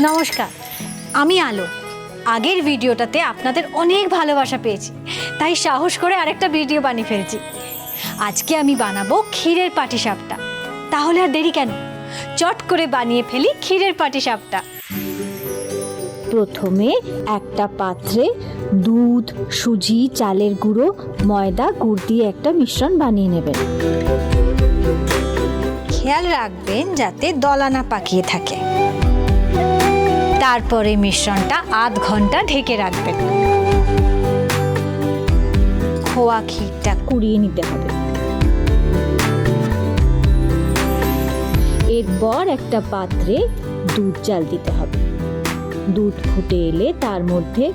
নমস্কার, আমি আলো। আগের ভিডিওটাতে আপনাদের অনেক ভালোবাসা পেয়েছি, তাই সাহস করে আরেকটা ভিডিও বানিয়ে ফেলছি। আজকে আমি বানাবো ক্ষীরের পাটিসাপটা। তাহলে আর দেরি কেন? চট করে বানিয়ে ফেলি ক্ষীরের পাটিসাপটা। প্রথমে একটা পাত্রে দুধ, সুজি, চালের গুঁড়ো, ময়দা, গুড় দিয়ে একটা মিশ্রণ বানিয়ে নেবেন। খেয়াল রাখবেন যাতে দলা না পাকিয়ে থাকে। তারপরে মিশ্রণটা আধ ঘণ্টা ঢেকে রাখবেন। খোয়া ক্ষীরটা কুড়িয়ে নিতে হবে। এরপর একটা পাত্রে দুধ চাল দিতে হবে। দুধ ফুটে এলে তার মধ্যে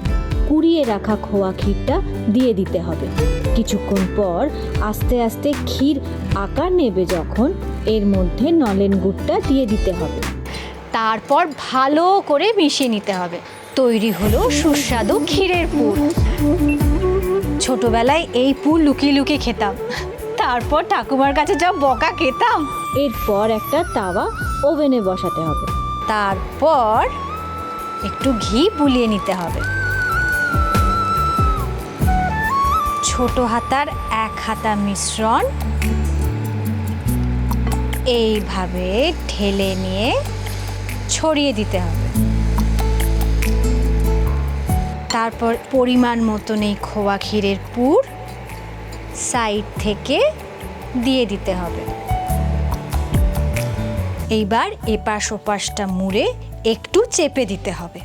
কুড়িয়ে রাখা খোয়া ক্ষীরটা দিয়ে দিতে হবে। কিছুক্ষণ পর আস্তে আস্তে ক্ষীর আকার নেবে যখন, এর মধ্যে নলেন গুড়টা দিয়ে দিতে হবে। তারপর ভালো করে মিশিয়ে নিতে হবে। তৈরি হলো সুস্বাদু ক্ষীরের পুর। ছোটবেলায় এই পুর লুকিয়ে লুকিয়ে খেতাম। তারপর ঠাকুমার কাছে যা বকা খেতাম। এরপর একটা তাওয়া ওভেনে বসাতে হবে। তারপর একটু ঘি বুলিয়ে নিতে হবে। ছোট হাতার এক হাতা মিশ্রণ। এইভাবে ঢেলে নিয়ে ছড়িয়ে দিতে হবে। তারপর পরিমাণ মতন এই খোয়া ক্ষীরের পুর সাইড থেকে দিয়ে দিতে হবে। এইবার এপাশ ওপাশটা মুড়ে একটু চেপে দিতে হবে।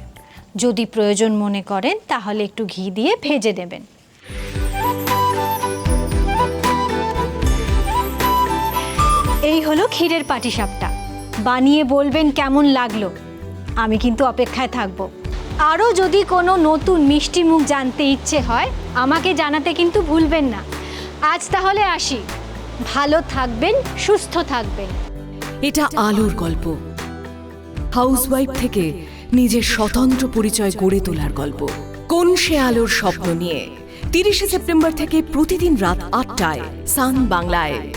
যদি প্রয়োজন মনে করেন, তাহলে একটু ঘি দিয়ে ভেজে নেবেন। এই হলো ক্ষীরের পাটিসাপটা। বানিয়ে বলবেন কেমন লাগল। আমি কিন্তু অপেক্ষায় থাকব। আরও যদি কোনো নতুন মিষ্টি মুখ জানতে ইচ্ছে হয়, আমাকে জানাতে কিন্তু ভুলবেন না। আজ তাহলে আসি। ভালো থাকবেন, সুস্থ থাকবেন। এটা আলোর গল্প। হাউসওয়াইফ থেকে নিজের স্বতন্ত্র পরিচয় গড়ে তোলার গল্প। কোন সে আলোর স্বপ্ন নিয়ে? তিরিশে সেপ্টেম্বর থেকে প্রতিদিন রাত আটটায় সান বাংলায়।